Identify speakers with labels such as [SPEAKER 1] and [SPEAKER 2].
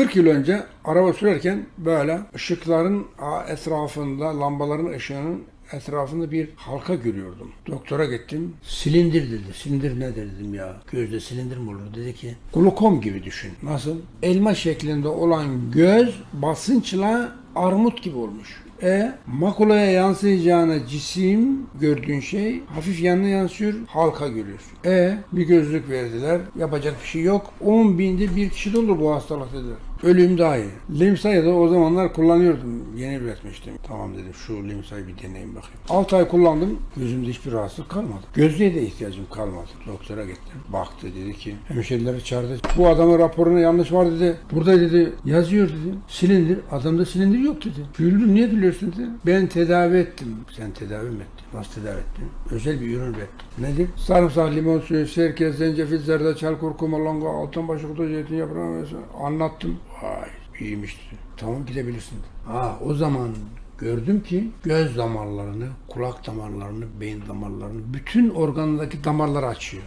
[SPEAKER 1] 40 yıl önce araba sürerken böyle ışıkların etrafında, lambaların ışığının etrafında bir halka görüyordum. Doktora gittim. Silindir dedi. Silindir ne dedim ya? Gözde silindir mi olur? Dedi ki glukom gibi düşün. Nasıl? Elma şeklinde olan göz basınçla armut gibi olmuş. E makulaya yansıyacağına cisim gördüğün şey hafif yanına yansıyor, halka görüyorsun. E bir gözlük verdiler, yapacak bir şey yok. 10 binde bir kişi de olur bu hastalık dediler. Ölüm daha iyi. Limsa'yı da o zamanlar kullanıyordum. Yeni üretmiştim. Tamam dedim şu Limsa'yı bir deneyim bakayım. 6 ay kullandım. Gözümde hiçbir rahatsızlık kalmadı. Gözlüğe de ihtiyacım kalmadı. Doktora gittim. Baktı dedi ki hemşerileri çağırdı. Bu adamın raporuna yanlış var dedi. Burada dedi yazıyor dedi. Silindir. Adamda silindir yok dedi. Güldüm niye gülüyorsun dedi. Ben tedavi ettim. Sen tedavi mi ettin? Nasıl tedavi ettin? Özel bir ürün ürettim. Nedir? Sarımsak, limon suyu, sirke, zencefil, zerdeçal, kurkuma, longa, altınbaşı kutu, zeytin yaprağı. Anlattım. Vay iyiymiş dedi. Tamam gidebilirsin. Ha o zaman gördüm ki göz damarlarını, kulak damarlarını, beyin damarlarını, bütün organdaki damarları açıyor.